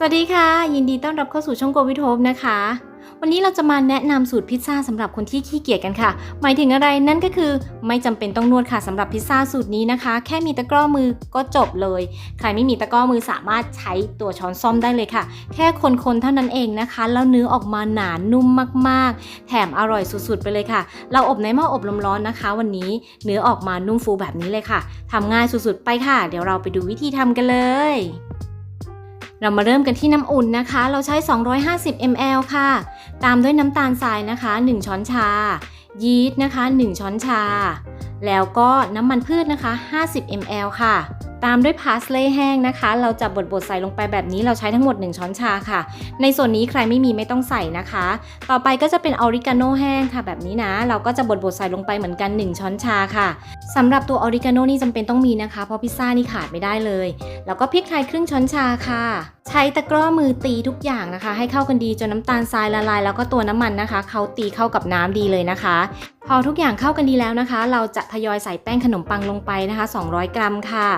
สวัสดีค่ะ ยินดีต้อนรับเข้าสู่ช่องโกวิทโฮปนะคะ วันนี้เราจะมาแนะนำสูตรพิซซ่าสำหรับคนที่ขี้เกียจกันค่ะ หมายถึงอะไรนั่นก็คือไม่จำเป็นต้องนวดค่ะสำหรับพิซซ่าสูตรนี้นะคะ แค่มีตะกร้อมือก็จบเลย ใครไม่มีตะกร้อมือสามารถใช้ตัวช้อนซ่อมได้เลยค่ะ แค่คนๆเท่านั้นเองนะคะ แล้วเนื้อออกมาหนานุ่มมากๆ แถมอร่อยสุดๆไปเลยค่ะ เราอบในหม้ออบลมร้อนนะคะ วันนี้เนื้อออกมานุ่มฟูแบบนี้เลยค่ะทำง่ายสุดๆไปค่ะ เดี๋ยวเราไปดูวิธีทำกันเลย เรามาเริ่มกันที่น้ำอุ่นนะคะ เราใช้ 250 ml ค่ะ ตามด้วยน้ำตาลทรายนะคะ 1 ช้อนชา ยีสต์นะคะ 1 ช้อนชา แล้วก็น้ำมันพืชนะคะ 50 ml ค่ะ ตามด้วยพาสเล่แห้งนะคะ เราจะบดบดใส่ลงไปแบบนี้เราใช้ทั้งหมด 1 ช้อนชาค่ะ ในส่วนนี้ใครไม่มีไม่ต้องใส่นะคะ ต่อไปก็จะเป็นออริกาโนแห้งค่ะ แบบนี้นะ เราก็จะบดบดใส่ลงไปเหมือนกัน 1 ช้อนชาค่ะสำหรับตัวออริกาโนนี่จำเป็นต้องมีนะคะ เพราะพิซซ่านี่ขาดไม่ได้เลย แล้วก็พริกไทยครึ่งช้อนชาค่ะ ใช้ตะกร้อมือตีทุกอย่างนะคะ ให้เข้ากันดีจนน้ำตาลทรายละลาย แล้วก็ตัวน้ำมันนะคะเขาตีเข้ากับน้ำดีเลยนะคะ พอทุกอย่างเข้ากันดีแล้วนะคะ เราจะทยอยใส่แป้งขนมปังลงไปนะคะ 200 กรัมค่ะ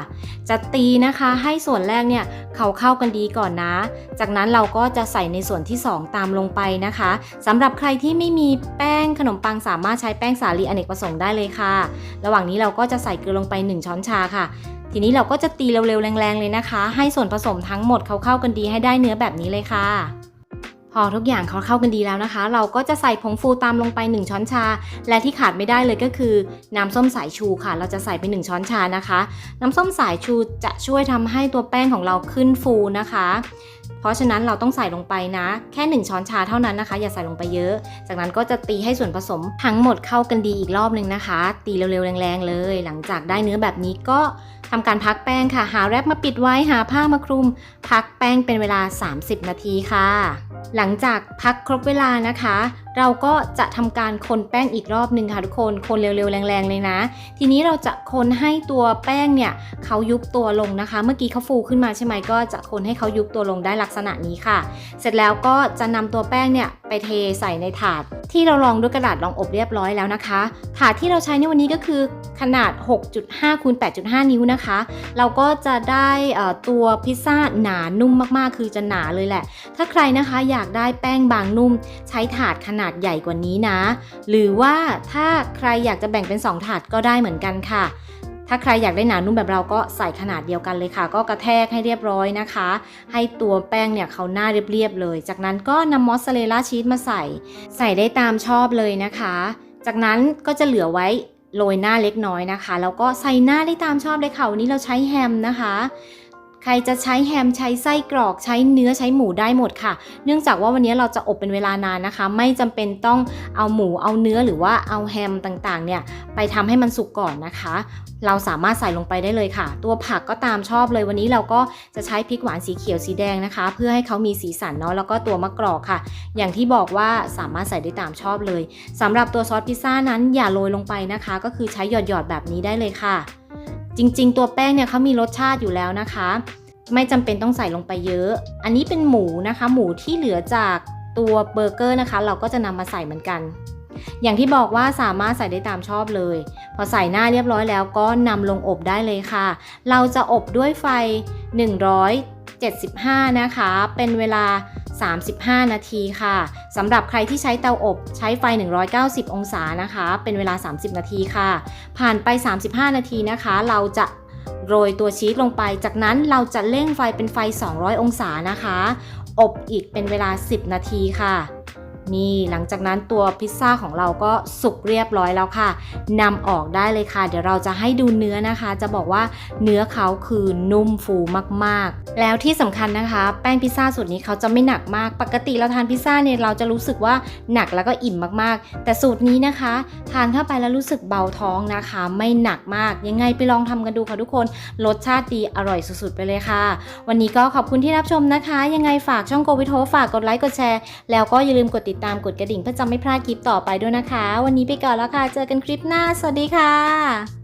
จะตีนะคะให้ส่วนแรกเนี่ยเขาเข้ากันดีก่อนนะ จากนั้นเราก็จะใส่ในส่วนที่ 2 ตามลงไปนะคะสำหรับใครที่ไม่มีแป้งขนมปังสามารถใช้แป้งสาลีอเนกประสงค์ได้เลยค่ะ ระหว่างนี้เราก็จะใส่เกลือลงไป 1 ช้อนชาค่ะ ทีนี้เราก็จะตีเร็วๆ แรงๆ เลยนะคะ ให้ส่วนผสมทั้งหมดเขาเข้ากันดีให้ได้เนื้อแบบนี้เลยค่ะ พอทุกอย่างเขาเข้ากันดีแล้วนะคะ เราก็จะใส่ผงฟูตามลงไป 1 ช้อนชา และที่ขาดไม่ได้เลยก็คือ น้ำส้มสายชูค่ะ เราจะใส่ไป 1 ช้อนชานะคะ น้ำส้มสายชูจะช่วยทำให้ตัวแป้งของเราขึ้นฟูนะคะ เพราะฉะนั้นเราต้องใส่ลงไปนะ แค่ 1 ช้อนชาเท่านั้นนะคะ อย่าใส่ลงไปเยอะ จากนั้นก็จะตีให้ส่วนผสมทั้งหมดเข้ากันดีอีกรอบหนึ่งนะคะ ตีเร็วๆแรงๆเลย หลังจากได้เนื้อแบบนี้ก็ทำการพักแป้งค่ะ หาแรปมาปิดไว้หาผ้ามาคลุม พักแป้งเป็นเวลา 30 นาทีค่ะ หลังจากพักครบเวลานะคะเราก็จะทำการคนแป้งอีกรอบหนึ่งค่ะทุกคน คนเร็วๆ แรงๆ เลยนะ ทีนี้เราจะคนให้ตัวแป้งเนี่ยเขายุบตัวลงนะคะ เมื่อกี้เขาฟูขึ้นมาใช่ไหมก็จะคนให้เขายุบตัวลงได้ลักษณะนี้ค่ะ เสร็จแล้วก็จะนำตัวแป้งเนี่ยไปเทใส่ในถาด ที่เรารองด้วยกระดาษรองอบเรียบร้อยแล้วนะคะ ถาดที่เราใช้ในวันนี้ก็คือขนาด 6.5คูณ8.5 นิ้วนะคะ เราก็จะได้ตัวพิซซ่าหนานุ่มมากๆ คือจะหนาเลยแหละ ถ้าใครนะคะอยากได้แป้งบางนุ่ม ใช้ถาดขนาดนาดใหญ่กว่านี้นะ หรือว่าถ้าใครอยากจะแบ่งเป็น 2 ถาดก็ได้เหมือนกันค่ะ ถ้าใครอยากได้หนานุ่มแบบเราก็ใส่ขนาดเดียวกันเลยค่ะ ก็กระแทกให้เรียบร้อยนะคะ ให้ตัวแป้งเนี่ยเขาหน้าเรียบๆเลย จากนั้นก็นำมอสซาเรลล่าชีสมาใส่ ใส่ได้ตามชอบเลยนะคะ จากนั้นก็จะเหลือไว้โรยหน้าเล็กน้อยนะคะ แล้วก็ใส่หน้าได้ตามชอบเลยค่ะวันนี้เราใช้แฮมนะคะ ใครจะใช้แฮมใช้ไส้กรอกใช้เนื้อใช้หมูได้หมดค่ะ เนื่องจากว่าวันนี้เราจะอบเป็นเวลานานนะคะ ไม่จำเป็นต้องเอาหมูเอาเนื้อหรือว่าเอาแฮมต่างๆเนี่ยไปทำให้มันสุกก่อนนะคะ เราสามารถใส่ลงไปได้เลยค่ะ ตัวผักก็ตามชอบเลยวันนี้เราก็จะใช้พริกหวานสีเขียวสีแดงนะคะ เพื่อให้เขามีสีสันเนาะแล้วก็ตัวมะกรอกค่ะ อย่างที่บอกว่าสามารถใส่ได้ตามชอบเลยสำหรับตัวซอสพิซซ่านั้นอย่าโรยลงไปนะคะ ก็คือใช้หยอดๆแบบนี้ได้เลยค่ะ จริง ๆ ตัวแป้งเนี่ยเขามีรสชาติอยู่แล้วนะคะ ไม่จำเป็นต้องใส่ลงไปเยอะ อันนี้เป็นหมูนะคะ หมูที่เหลือจากตัวเบอร์เกอร์นะคะ เราก็จะนำมาใส่เหมือนกัน อย่างที่บอกว่าสามารถใส่ได้ตามชอบเลย พอใส่หน้าเรียบร้อยแล้วก็นำลงอบได้เลยค่ะ เราจะอบด้วยไฟ 175 นะคะ เป็นเวลา 35 นาทีค่ะสำหรับใครที่ใช้เตาอบใช้ไฟ 190 องศานะคะ เป็นเวลา 30 นาทีค่ะ ผ่านไป 35 นาทีนะคะ เราจะโรยตัวชีสลงไป จากนั้นเราจะเร่งไฟเป็นไฟ 200 องศานะคะ อบอีกเป็นเวลา 10 นาทีค่ะ นี่หลังจากนั้นตัวพิซซ่าของเราก็สุกเรียบร้อยแล้วค่ะนำออกได้เลยค่ะ เดี๋ยวเราจะให้ดูเนื้อนะคะ จะบอกว่าเนื้อเขาคือนุ่มฟูมากๆ แล้วที่สำคัญนะคะ แป้งพิซซ่าสูตรนี้เขาจะไม่หนักมาก ปกติเราทานพิซซ่าเนี่ยเราจะรู้สึกว่าหนักแล้วก็อิ่มมากๆ แต่สูตรนี้นะคะ ทานเข้าไปแล้วรู้สึกเบาท้องนะคะ ไม่หนักมากยังไงไปลองทำกันดูค่ะทุกคนรสชาติดีอร่อยสุดๆไปเลยค่ะ วันนี้ก็ขอบคุณที่รับชมนะคะ ยังไงฝากช่องโกวิโทฝากกดไลค์กดแชร์แล้วก็อย่าลืมกดติดตามกดกระดิ่งเพื่อจะไม่พลาดคลิปต่อไปด้วยนะคะ วันนี้ไปก่อนแล้วค่ะ เจอกันคลิปหน้า สวัสดีค่ะ